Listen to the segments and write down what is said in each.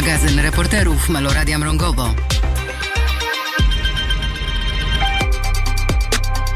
Magazyn reporterów Meloradia Mrągowo.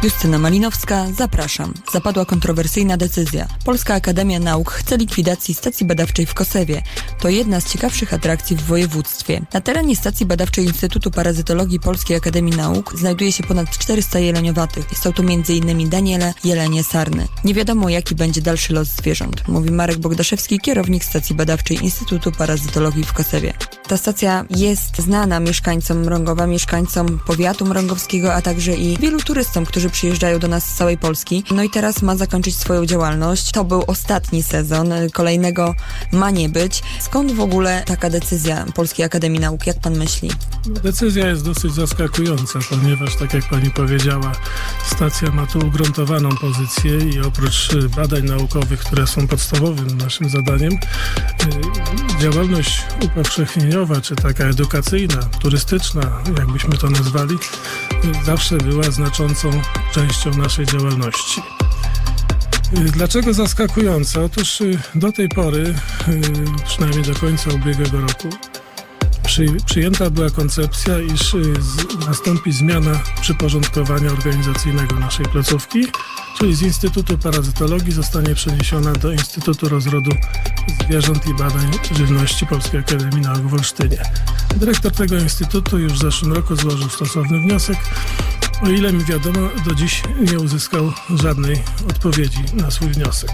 Justyna Malinowska, zapraszam. Zapadła kontrowersyjna decyzja. Polska Akademia Nauk chce likwidacji stacji badawczej w Kosewie. To jedna z ciekawszych atrakcji w województwie. Na terenie stacji badawczej Instytutu Parazytologii Polskiej Akademii Nauk znajduje się ponad 400 jeleniowatych. Są to m.in. Daniele, jelenie, sarny. Nie wiadomo jaki będzie dalszy los zwierząt, mówi Marek Bogdaszewski, kierownik stacji badawczej Instytutu Parazytologii w Kosewie. Ta stacja jest znana mieszkańcom Mrągowa, mieszkańcom powiatu mrągowskiego, a także i wielu turystom, którzy przyjeżdżają do nas z całej Polski. No i teraz ma zakończyć swoją działalność. To był ostatni sezon, kolejnego ma nie być. Skąd w ogóle taka decyzja Polskiej Akademii Nauk? Jak pan myśli? Decyzja jest dosyć zaskakująca, ponieważ, tak jak pani powiedziała, stacja ma tu ugruntowaną pozycję i oprócz y, badań naukowych, które są podstawowym naszym zadaniem, y, działalność upowszechnieniowa, czy taka edukacyjna, turystyczna, jakbyśmy to nazwali, y, zawsze była znaczącą częścią naszej działalności. Y, Dlaczego zaskakująca? Otóż y, do tej pory, y, przynajmniej do końca ubiegłego roku, przy, przyjęta była koncepcja, iż nastąpi zmiana przyporządkowania organizacyjnego naszej placówki, czyli z Instytutu Parazytologii zostanie przeniesiona do Instytutu Rozrodu Zwierząt i Badań Żywności Polskiej Akademii Nauk w Olsztynie. Dyrektor tego instytutu już w zeszłym roku złożył stosowny wniosek. O ile mi wiadomo, do dziś nie uzyskał żadnej odpowiedzi na swój wniosek.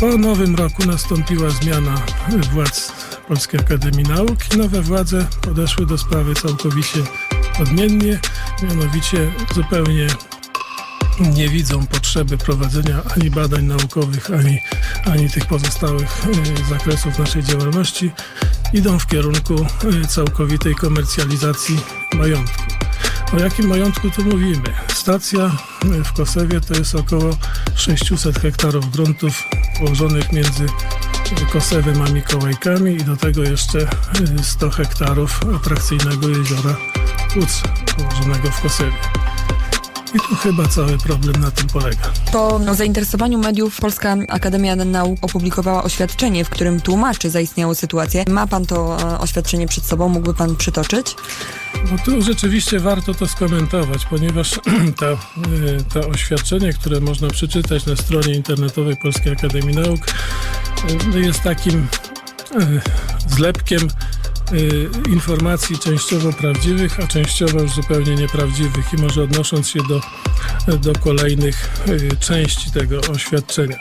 Po nowym roku nastąpiła zmiana władz Polskiej Akademii Nauk i nowe władze podeszły do sprawy całkowicie odmiennie, mianowicie zupełnie nie widzą potrzeby prowadzenia ani badań naukowych, ani, ani tych pozostałych y, zakresów naszej działalności. Idą w kierunku y, całkowitej komercjalizacji majątku. O jakim majątku tu mówimy? Stacja y, w Kosewie to jest około 600 hektarów gruntów położonych między Kosewem a Mikołajkami i do tego jeszcze y, 100 hektarów atrakcyjnego jeziora Puc położonego w Kosewie. I tu chyba cały problem na tym polega. Po zainteresowaniu mediów Polska Akademia Nauk opublikowała oświadczenie, w którym tłumaczy zaistniałą sytuację. Ma pan to e, oświadczenie przed sobą? Mógłby pan przytoczyć? No tu rzeczywiście warto to skomentować, ponieważ to, y, to oświadczenie, które można przeczytać na stronie internetowej Polskiej Akademii Nauk, no jest takim zlepkiem informacji częściowo prawdziwych, a częściowo już zupełnie nieprawdziwych i może odnosząc się do, do kolejnych y, części tego oświadczenia.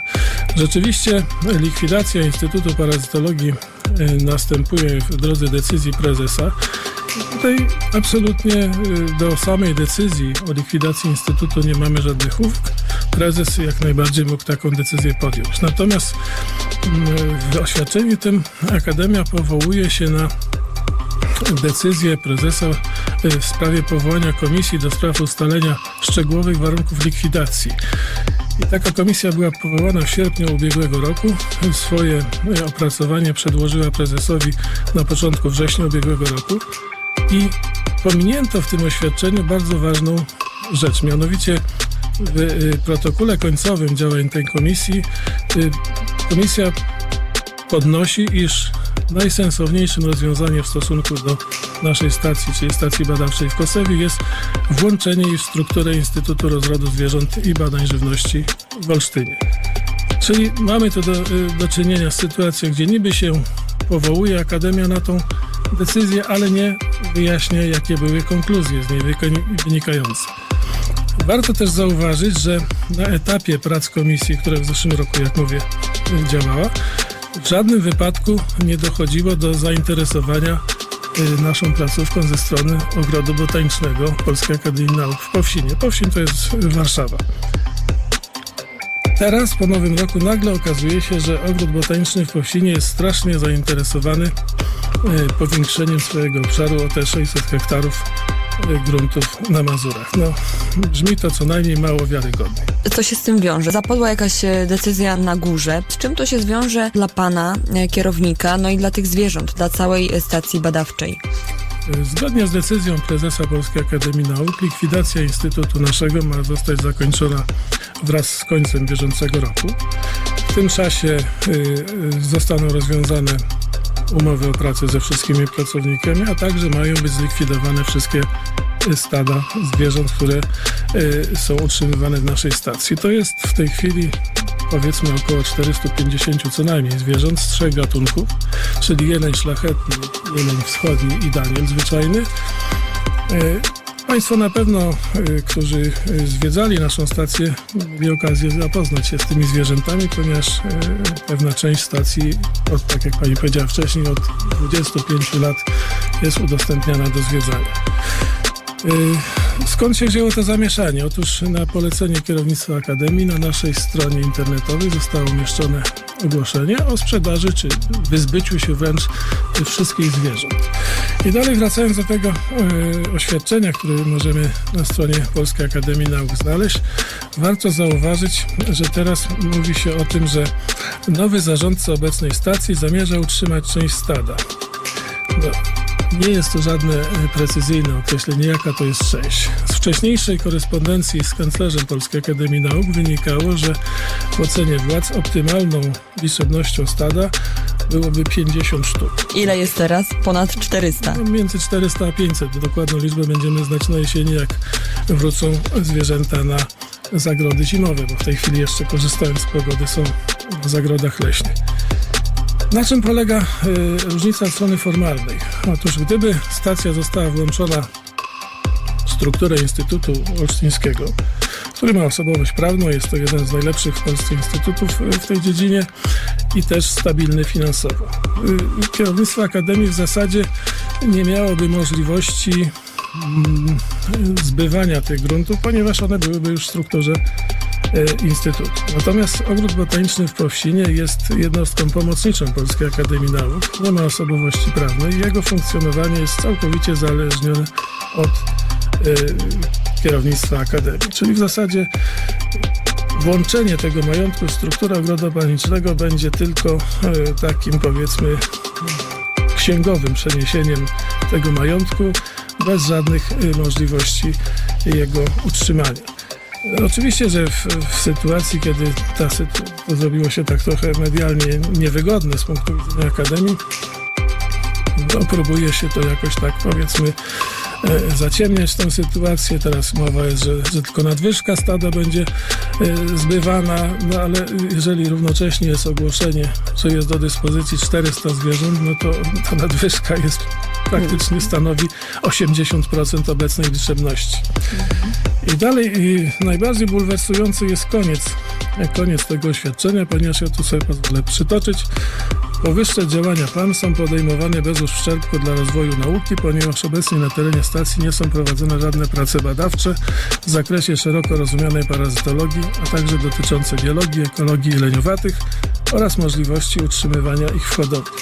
Rzeczywiście likwidacja Instytutu Parazytologii y, następuje w drodze decyzji prezesa. Tutaj absolutnie y, do samej decyzji o likwidacji Instytutu nie mamy żadnych uwag. Prezes jak najbardziej mógł taką decyzję podjąć. Natomiast w oświadczeniu tym Akademia powołuje się na decyzję prezesa y, w sprawie powołania komisji do spraw ustalenia szczegółowych warunków likwidacji. I taka komisja była powołana w sierpniu ubiegłego roku. Swoje y, opracowanie przedłożyła prezesowi na początku września ubiegłego roku i pominięto w tym oświadczeniu bardzo ważną rzecz, mianowicie w y, protokole końcowym działań tej komisji komisja podnosi, iż najsensowniejszym rozwiązaniem w stosunku do naszej stacji, czyli stacji badawczej w Kosewie jest włączenie jej w strukturę Instytutu Rozrodu Zwierząt i Badań Żywności w Olsztynie. Czyli mamy tu do, y, do czynienia z sytuacją, gdzie niby się powołuje Akademia na tą decyzję, ale nie wyjaśnia, jakie były konkluzje z niej wynikające. Warto też zauważyć, że na etapie prac komisji, która w zeszłym roku, jak mówię, działała, w żadnym wypadku nie dochodziło do zainteresowania y, naszą placówką ze strony Ogrodu Botanicznego Polskiej Akademii Nauk w Powsinie. Powsin to jest Warszawa. Teraz, po nowym roku, nagle okazuje się, że Ogród Botaniczny w Powsinie jest strasznie zainteresowany y, powiększeniem swojego obszaru o te 600 hektarów gruntów na Mazurach. No, brzmi to co najmniej mało wiarygodnie. Co się z tym wiąże? Zapadła jakaś e, decyzja na górze. Z czym to się zwiąże dla pana, e, kierownika, no i dla tych zwierząt, dla całej e, stacji badawczej? Zgodnie z decyzją prezesa Polskiej Akademii Nauk, likwidacja Instytutu naszego ma zostać zakończona wraz z końcem bieżącego roku. W tym czasie zostaną rozwiązane umowy o pracę ze wszystkimi pracownikami, a także mają być zlikwidowane wszystkie y, stada zwierząt, które y, są utrzymywane w naszej stacji. To jest w tej chwili powiedzmy około 450 co najmniej zwierząt z trzech gatunków, czyli jeleń szlachetny, jeleń wschodni i daniel zwyczajny. Państwo na pewno, y, którzy y, zwiedzali naszą stację, mieli okazję zapoznać się z tymi zwierzętami, ponieważ y, pewna część stacji, od, tak jak Pani powiedziała wcześniej, od 25 lat jest udostępniana do zwiedzania. Skąd się wzięło to zamieszanie? Otóż na polecenie kierownictwa Akademii na naszej stronie internetowej zostało umieszczone ogłoszenie o sprzedaży czy wyzbyciu się wręcz wszystkich zwierząt. I dalej wracając do tego y, oświadczenia, które możemy na stronie Polskiej Akademii Nauk znaleźć, warto zauważyć, że teraz mówi się o tym, że nowy zarządca obecnej stacji zamierza utrzymać część stada. No, nie jest to żadne e, precyzyjne określenie, jaka to jest część. Z wcześniejszej korespondencji z kanclerzem Polskiej Akademii Nauk wynikało, że w ocenie władz optymalną liczebnością stada byłoby 50 sztuk. Ile jest teraz? Ponad 400. No, między 400 a 500. Dokładną liczbę będziemy znać na jesieni, jak wrócą zwierzęta na zagrody zimowe, bo w tej chwili jeszcze korzystając z pogody są w zagrodach leśnych. Na czym polega y, różnica strony formalnej? Otóż gdyby stacja została włączona w strukturę Instytutu Olsztyńskiego, który ma osobowość prawną, jest to jeden z najlepszych w Polsce instytutów w tej dziedzinie i też stabilny finansowo. Y, Kierownictwo Akademii w zasadzie nie miałoby możliwości mm, zbywania tych gruntów, ponieważ one byłyby już w strukturze e, Instytutu. Natomiast Ogród Botaniczny w Powsinie jest jednostką pomocniczą Polskiej Akademii Nauk. Nie ma osobowości prawnej i jego funkcjonowanie jest całkowicie zależnione od e, kierownictwa Akademii. Czyli w zasadzie włączenie tego majątku w strukturę Ogrodu Botanicznego będzie tylko e, takim powiedzmy księgowym przeniesieniem tego majątku bez żadnych y, możliwości jego utrzymania. Oczywiście, że w, w sytuacji, kiedy ta sytu, to zrobiło się tak trochę medialnie niewygodne z punktu widzenia Akademii, no, próbuje się to jakoś tak powiedzmy e, zaciemniać tę sytuację. Teraz mowa jest, że, że tylko nadwyżka stada będzie e, zbywana, no ale jeżeli równocześnie jest ogłoszenie, że jest do dyspozycji 400 zwierząt, no to ta nadwyżka jest praktycznie stanowi 80% obecnej liczebności. I dalej i najbardziej bulwersujący jest koniec, koniec tego oświadczenia, ponieważ ja tu sobie pozwolę przytoczyć. Powyższe działania PAN są podejmowane bez uszczerbku dla rozwoju nauki, ponieważ obecnie na terenie stacji nie są prowadzone żadne prace badawcze w zakresie szeroko rozumianej parazytologii, a także dotyczące biologii, ekologii jeleniowatych oraz możliwości utrzymywania ich w hodowli.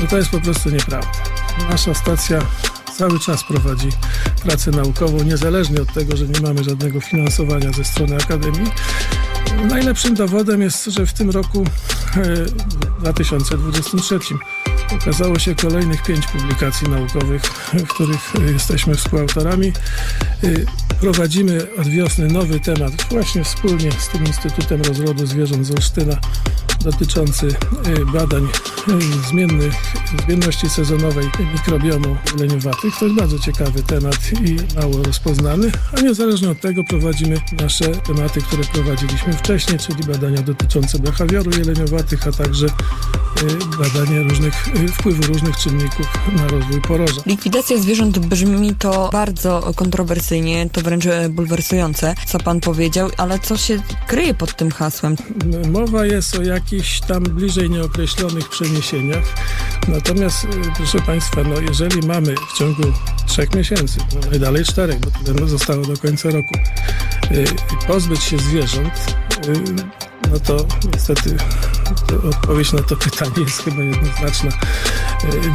No to jest po prostu nieprawda. Nasza stacja cały czas prowadzi pracę naukową, niezależnie od tego, że nie mamy żadnego finansowania ze strony Akademii. Najlepszym dowodem jest, że w tym roku e, 2023 ukazało się kolejnych pięć publikacji naukowych, w których e, jesteśmy współautorami. E, Prowadzimy od wiosny nowy temat, właśnie wspólnie z tym Instytutem Rozrodu Zwierząt z Olsztyna, dotyczący e, badań e, zmiennych, zmienności sezonowej mikrobiomu leniowatych. To jest bardzo ciekawy temat i mało rozpoznany, a niezależnie od tego prowadzimy nasze tematy, które prowadziliśmy wcześniej, czyli badania dotyczące behawioru jeleniowatych, a także e, badanie różnych, e, wpływu różnych czynników na rozwój poroża. Likwidacja zwierząt brzmi to bardzo kontrowersyjnie, to wręcz e, bulwersujące, co pan powiedział, ale co się kryje pod tym hasłem? Mowa jest o jakichś tam bliżej nieokreślonych przeniesieniach. Natomiast, y, proszę Państwa, no jeżeli mamy w ciągu trzech miesięcy, no najdalej czterech, bo tyle no zostało do końca roku, y, pozbyć się zwierząt, y, no to niestety to odpowiedź na to pytanie jest chyba jednoznaczna.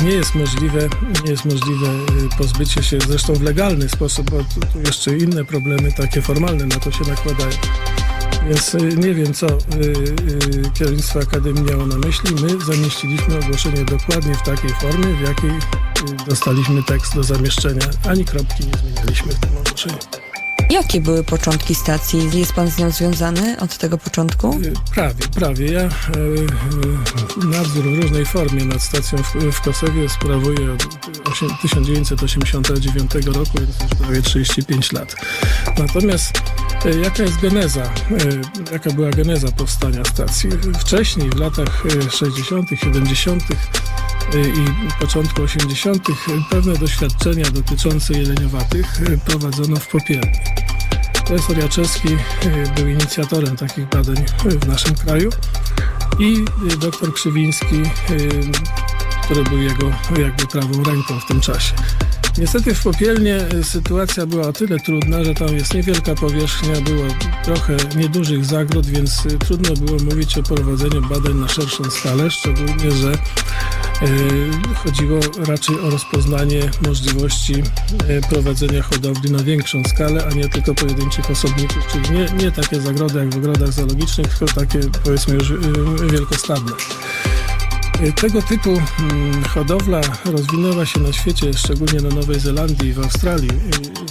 Nie jest możliwe, nie jest możliwe pozbycie się zresztą w legalny sposób, bo tu jeszcze inne problemy takie formalne na to się nakładają. Więc y, nie wiem, co y, y, kierownictwo Akademii miało na myśli. My zamieściliśmy ogłoszenie dokładnie w takiej formie, w jakiej dostaliśmy tekst do zamieszczenia. Ani kropki nie zmienialiśmy w tym ogłoszeniu. Jakie były początki stacji? Jest pan z nią związany od tego początku? Y, Prawie, prawie. Ja e, e, nadzór w różnej formie nad stacją w, Kosowie sprawuję od osiem- 1989 roku, więc już prawie 35 lat. Natomiast e, jaka jest geneza, e, jaka była geneza powstania stacji? Wcześniej, w latach e, 60., 70., e, i początku 80. pewne doświadczenia dotyczące jeleniowatych e, prowadzono w Popielni. Profesor Jaczewski y, był inicjatorem takich badań y, w naszym kraju i y, doktor Krzywiński, y, który był jego jakby prawą ręką w tym czasie. Niestety w Popielnie y, sytuacja była o tyle trudna, że tam jest niewielka powierzchnia, było trochę niedużych zagród, więc y, trudno było mówić o prowadzeniu badań na szerszą skalę, szczególnie, że y, chodziło raczej o rozpoznanie możliwości prowadzenia hodowli na większą skalę, a nie tylko pojedynczych osobników, czyli nie, nie takie zagrody jak w ogrodach zoologicznych, tylko takie powiedzmy już wielkostadne. Tego typu mm, hodowla rozwinęła się na świecie, szczególnie na Nowej Zelandii i w Australii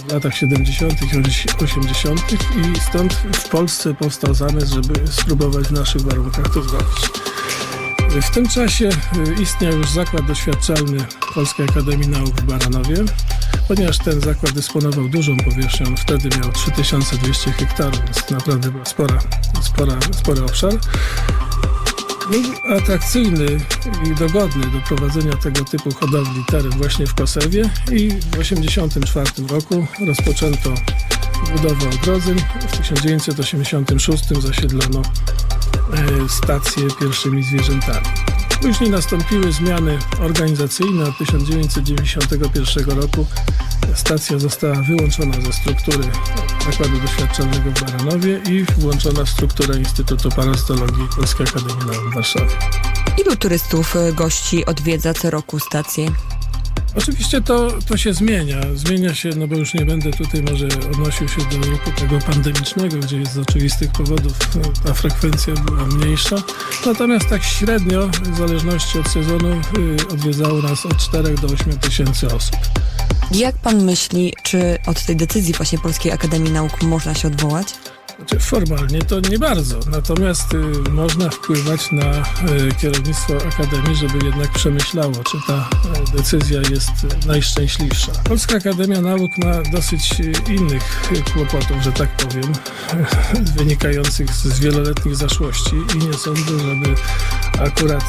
w latach 70. i 80. i stąd w Polsce powstał zamysł, żeby spróbować w naszych warunkach to zrobić. W tym czasie y, istniał już zakład doświadczalny Polskiej Akademii Nauk w Baranowie, ponieważ ten zakład dysponował dużą powierzchnią, wtedy miał 3200 hektarów, więc naprawdę była spora, spora, spory obszar był atrakcyjny i dogodny do prowadzenia tego typu hodowli teren właśnie w Kosewie i w 1984 roku rozpoczęto budowę ogrodzeń. W 1986 zasiedlono e, stację pierwszymi zwierzętami. Później nastąpiły zmiany organizacyjne. Od 1991 roku stacja została wyłączona ze struktury Zakładu Doświadczalnego w Baranowie i włączona w strukturę Instytutu Parastologii Polskiej Akademii Nauk w Warszawie. Ilu turystów y, gości odwiedza co roku stację? Oczywiście to, to się zmienia. Zmienia się, no bo już nie będę tutaj może odnosił się do roku tego pandemicznego, gdzie z oczywistych powodów no, ta frekwencja była mniejsza. Natomiast tak średnio, w zależności od sezonu, y, odwiedzało nas od 4 do 8 tysięcy osób. Jak pan myśli, czy od tej decyzji właśnie Polskiej Akademii Nauk można się odwołać? Znaczy, formalnie to nie bardzo, natomiast y, można wpływać na y, kierownictwo Akademii, żeby jednak przemyślało, czy ta y, decyzja jest najszczęśliwsza. Polska Akademia Nauk ma dosyć y, innych y, kłopotów, że tak powiem, wynikających z wieloletnich zaszłości i nie sądzę, żeby akurat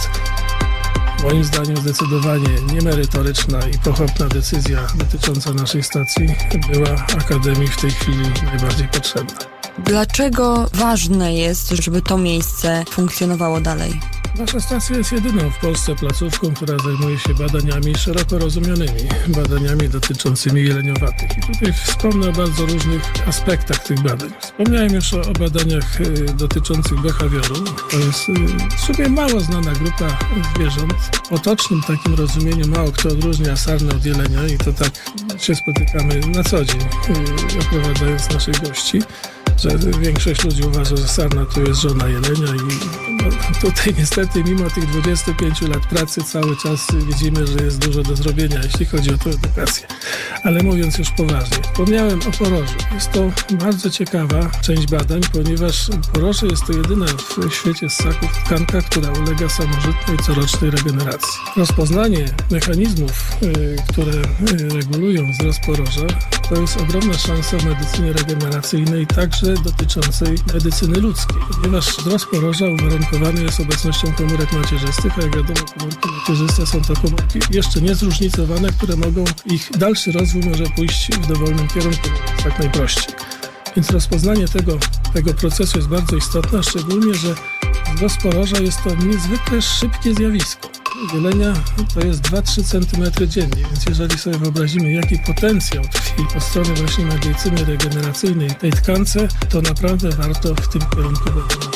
moim zdaniem zdecydowanie niemerytoryczna i pochopna decyzja dotycząca naszej stacji była Akademii w tej chwili najbardziej potrzebna. Dlaczego ważne jest, żeby to miejsce funkcjonowało dalej? Nasza stacja jest jedyną w Polsce placówką, która zajmuje się badaniami szeroko rozumianymi, badaniami dotyczącymi jeleniowatych. I tutaj wspomnę o bardzo różnych aspektach tych badań. Wspomniałem już o, o badaniach y, dotyczących behawioru. To jest y, w sumie mało znana grupa zwierząt. W potocznym takim rozumieniu mało kto odróżnia sarnę od jelenia i to tak się spotykamy na co dzień, y, oprowadzając naszych gości że większość ludzi uważa, że sarna to jest żona jelenia i no, tutaj niestety mimo tych 25 lat pracy cały czas widzimy, że jest dużo do zrobienia, jeśli chodzi o tę edukację. Ale mówiąc już poważnie, wspomniałem o porożu. Jest to bardzo ciekawa część badań, ponieważ poroże jest to jedyna w świecie ssaków tkanka, która ulega samożytnej corocznej regeneracji. Rozpoznanie mechanizmów, y, które y, regulują wzrost poroża, to jest ogromna szansa w medycynie regeneracyjnej, także dotyczącej medycyny ludzkiej, ponieważ wzrost poroża uwarunkowany jest obecnością komórek macierzystych, a jak wiadomo, komórki macierzyste są to komórki jeszcze niezróżnicowane, które mogą, ich dalszy rozwój może pójść w dowolnym kierunku, tak najprościej. Więc rozpoznanie tego, tego procesu jest bardzo istotne, szczególnie, że wzrost poroża jest to niezwykle szybkie zjawisko. Jelenia to jest 2-3 cm dziennie, więc jeżeli sobie wyobrazimy, jaki potencjał tkwi po stronie właśnie medycyny regeneracyjnej tej tkance, to naprawdę warto w tym kierunku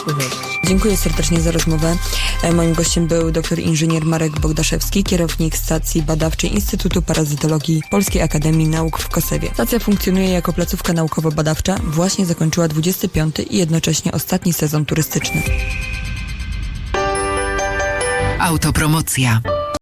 prowadzić. Dziękuję serdecznie za rozmowę. E, Moim gościem był dr inżynier Marek Bogdaszewski, kierownik stacji badawczej Instytutu Parazytologii Polskiej Akademii Nauk w Kosewie. Stacja funkcjonuje jako placówka naukowo-badawcza, właśnie zakończyła 25 i jednocześnie ostatni sezon turystyczny. Autopromocja.